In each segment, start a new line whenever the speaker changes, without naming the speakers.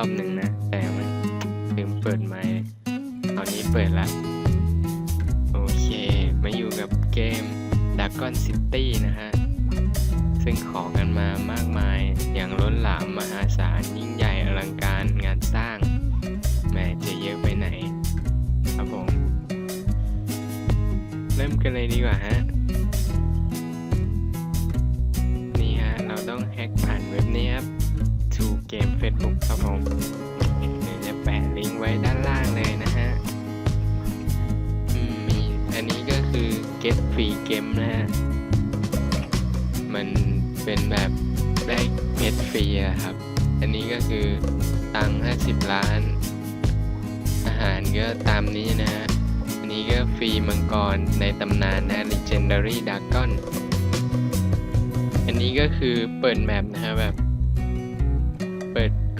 อบหนึ่งนะแต่มันลืมเปิดไมค์ตอนนี้เปิดละโอเค มาอยู่กับเกม Dragon City นะฮะ ซึ่งขอกันมามากมายอย่างล้นหลามมหาศาลยิ่งใหญ่อลังการงานสร้างแม้จะเยอะไปไหน ครับผม เริ่มกันเลยดีกว่าฮะนี่ฮะ เราต้องแฮกผ่านเว็บนี้ครับ To Game Facebook ครับผมเดี๋ยวจะแปะลิงก์ไว้ด้านล่างเลยนะฮะอืมมีอันนี้ก็คือ Get Free Game นะฮะ มันเป็นแบบได้เม็ดฟรีอะครับ อันนี้ก็คือตังค์50 ล้าน อาหารก็ตามนี้นะฮะ อันนี้ก็ฟรีมังกรในตำนานนะ Legendary Dragon อันนี้ก็คือเปิดแมปนะฮะแบบ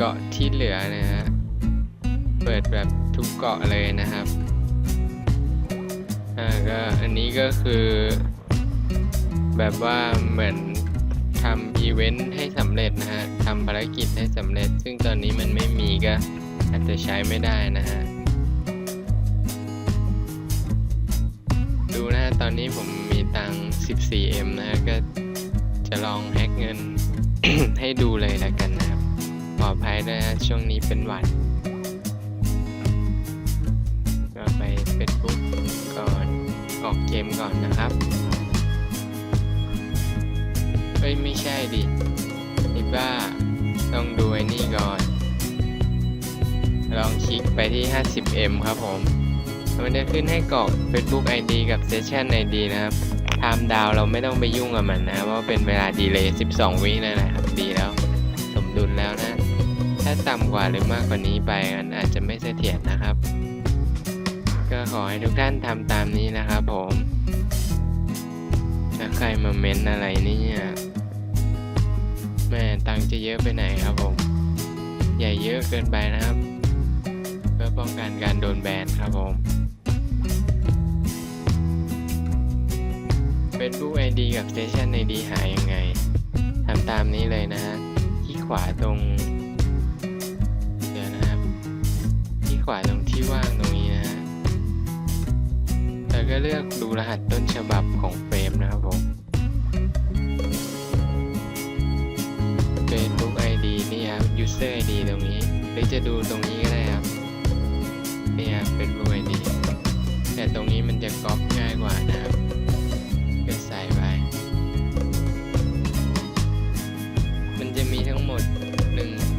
เกาะที่เหลือนะฮะ เปิดแบบทุกเกาะเลยนะครับ อ่าก็อันนี้ก็คือ แบบว่าเหมือนทำอีเวนต์ให้สำเร็จนะฮะทำภารกิจให้สำเร็จ ซึ่งตอนนี้มันไม่มีก็อาจจะใช้ไม่ได้นะฮะ ดูนะฮะ ตอนนี้ผมมีตัง 14M นะฮะ ก็จะลองแฮกเงินให้ดูเลยแล้วกันนะ ออภัยด้วยฮะช่วงนี้เป็นหวัดก็ไป Facebook ก่อนออกเกมก่อนนะครับเอ้ยไม่ใช่ดิไอ้บ้าต้องดูไอ้นี่ก่อน ลองคลิกไปที่ 50M ครับผมมันจะขึ้นให้กรอก Facebook ID กับ Session ID นะครับไทม์ดาวเราไม่ต้องไปยุ่งกับมันนะ เพราะว่าเป็นเวลาดีเลย์12 วินั่นแหละครับ ดีแล้ว สมดุลแล้ว ถ้าต่ำกว่าหรือมากกว่านี้ไปมันอาจจะไม่เสถียรนะครับ ก็ขอให้ทุกท่านทำตามนี้นะครับผมถ้าใครมาเม้นอะไรเนี่ยแม่ตังค์จะเยอะไปไหนครับผมอย่าเยอะเกินไปนะครับ เพื่อป้องกันการโดนแบนครับผม Facebook ID กับ Station ID หายังไงทำตามนี้เลยนะฮะที่ขวาตรง วาตรงที่ว่างตรงนี้นะแล้วก็เลือกดูรหัสต้นฉบับของเฟรมนะครับผม Facebook ID นี่ครับ User ID ตรงนี้ หรือจะดูตรงนี้ก็ได้ครับ นี่ครับ Facebook ID แต่ตรงนี้มันจะก๊อปง่ายกว่านะครับก็ใส่ไปมันจะมีทั้งหมด1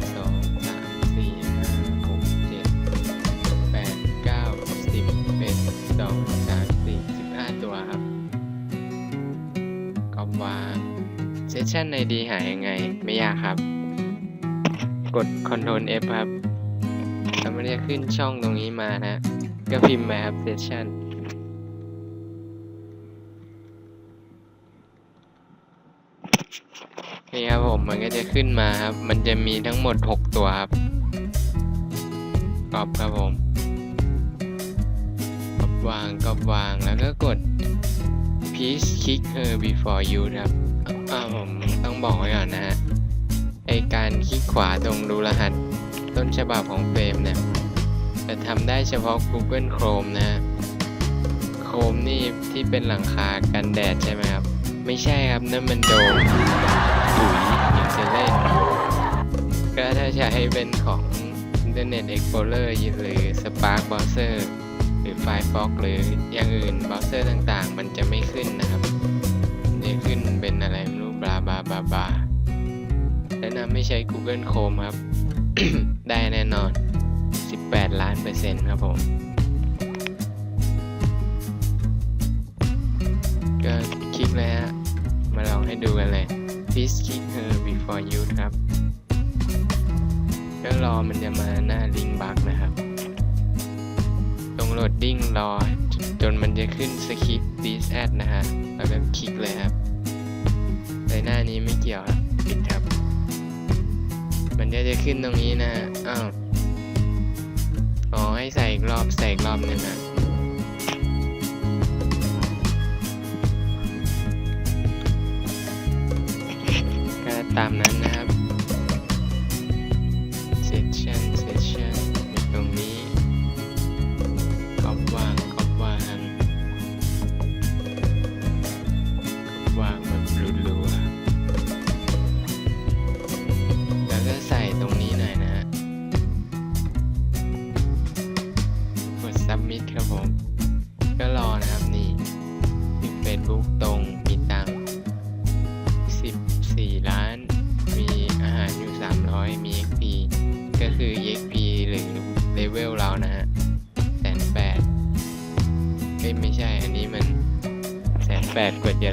Session ID หายังไง ไม่ยากครับ กด Ctrl F ครับแล้วมันจะขึ้นช่องตรงนี้มานะ ก็พิมพ์มาครับ Session นี่ครับผมมันก็จะขึ้นมาครับ มันจะมีทั้งหมด 6 ตัวครับกรอบครับผมกรอบวางกรอบวางแล้วก็กด please click her before you ครับ บอกไว้ก่อนนะฮะ ไอการคลิกขวาตรงดูรหัสต้นฉบับของเฟรมเนี่ยจะทำได้เฉพาะ Google Chrome นะฮะ Chrome นี่ที่เป็นหลังคากันแดดใช่ไหมครับ ไม่ใช่ครับนั่นมันโดมถุยอย่างจะเล่นก็ถ้าใช้เป็นของ Internet Explorer หรือ Spark Browser หรือ Firefox หรืออย่างอื่นเบราว์เซอร์ต่างๆ มันจะไม่ขึ้นนะครับ จะขึ้นเป็นอะไร บลาบลาบาบลาแนะนำไม่ใช้ Google Chrome ครับ ได้แน่นอน 18 ล้านเปอร์เซ็นต์ครับผมก็คลิกเลยฮะ มาลองให้ดูกันเลย please click her before you ครับก็รอมันจะมาหน้าลิงบักนะครับตรงโหลดดิ้งรอจนจนมันจะขึ้นสคริปต์ this ad นะฮะ แล้วก็คลิกเลยครับ แต่หน้านี้ไม่เกี่ยวครับปิดครับ มันก็จะขึ้นตรงนี้นะอ้าวอ๋อให้ใส่อีกรอบใส่อีกรอบหนึ่งนะก็ตามนั้นนะครับ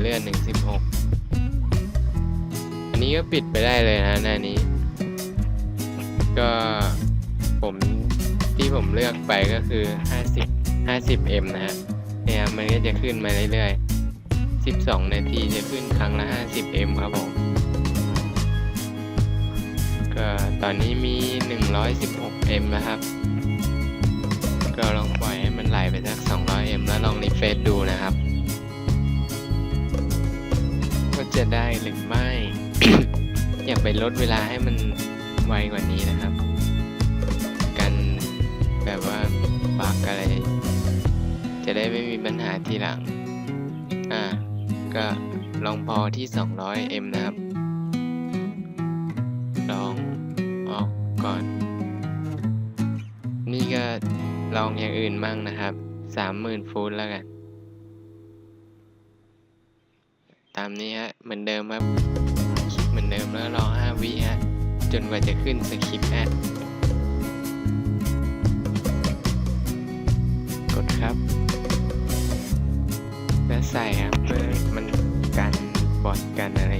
เลื่อนหนึ่งสิบหกอันนี้ก็ปิดไปได้เลยนะหน้านี้ ก็ผมที่ผมเลือกไปก็คือห้าสิบห้าสิบเอ็มนะฮะเนี่ยมันก็จะขึ้นมาเรื่อยๆสิบสองนาทีจะขึ้นครั้งละห้าสิบเอ็มครับผมก็ตอนนี้มีหนึ่งร้อยสิบหกเอ็มนะครับก็ลองปล่อยให้มันไหลไปสัก 200 m แล้วลองรีเฟรชดูนะครับ จะได้หรือไม่ อยากไปลดเวลาให้มันไวกว่านี้นะครับ กันแบบว่าบักอะไร จะได้ไม่มีปัญหาทีหลัง อ่า ก็ลองพอที่ 200 m นะครับ ลองออกก่อน นี่ก็ลองอย่างอื่นมั่งนะครับสามหมื่นฟุตแล้วกัน ตามนี้ฮะ เหมือนเดิมครับ คลิปเหมือนเดิมแล้วรอห้าวิฮะ จนกว่าจะขึ้นสคริปต์ฮะ กดครับ แล้วใส่ครับเพื่อมันกันบอดกันอะไร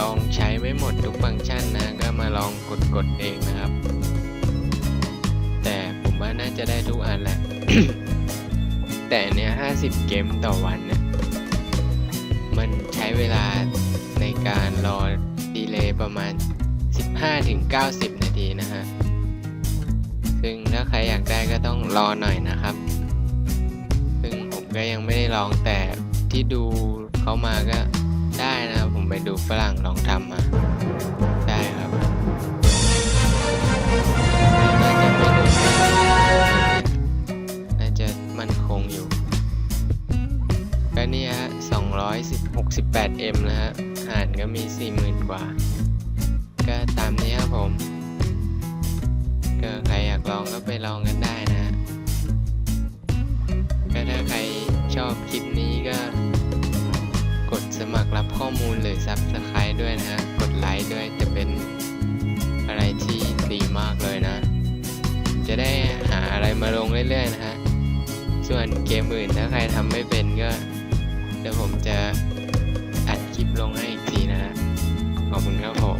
ลองใช้ไม่หมดทุกฟังก์ชันนะก็มาลองกดๆเองนะครับ แต่ผมว่าน่าจะได้ทุกอันแหละ แต่เนี้ย50 เกมต่อวันเนี่ยมันใช้เวลาในการรอดีเลย์ประมาณ 15-90 นาทีนะฮะ ซึ่งถ้าใครอยากได้ก็ต้องรอหน่อยนะครับ ซึ่งผมก็ยังไม่ได้ลองแต่ที่ดูเขามาก็ได้นะครับผม ไปดูฝรั่งลองทำมาได้ครับน่าจะไม่โดนน่าจะมั่นคงอยู่ก็นี่ยฮะ268 m นะฮะหารก็มี 40,000 กว่า ก็ตามนี้ครับผมก็ใครอยากลองก็ไปลองกันได้นะ รับข้อมูลหรือ Subscribe ด้วยนะฮะกดไลค์ด้วยจะเป็นอะไรที่ดีมากเลยนะ จะได้หาอะไรมาลงเรื่อยๆนะฮะ ส่วนเกมอื่นถ้าใครทำไม่เป็นก็ เดี๋ยวผมจะอัดคลิปลงให้อีกทีนะฮะขอบคุณครับผม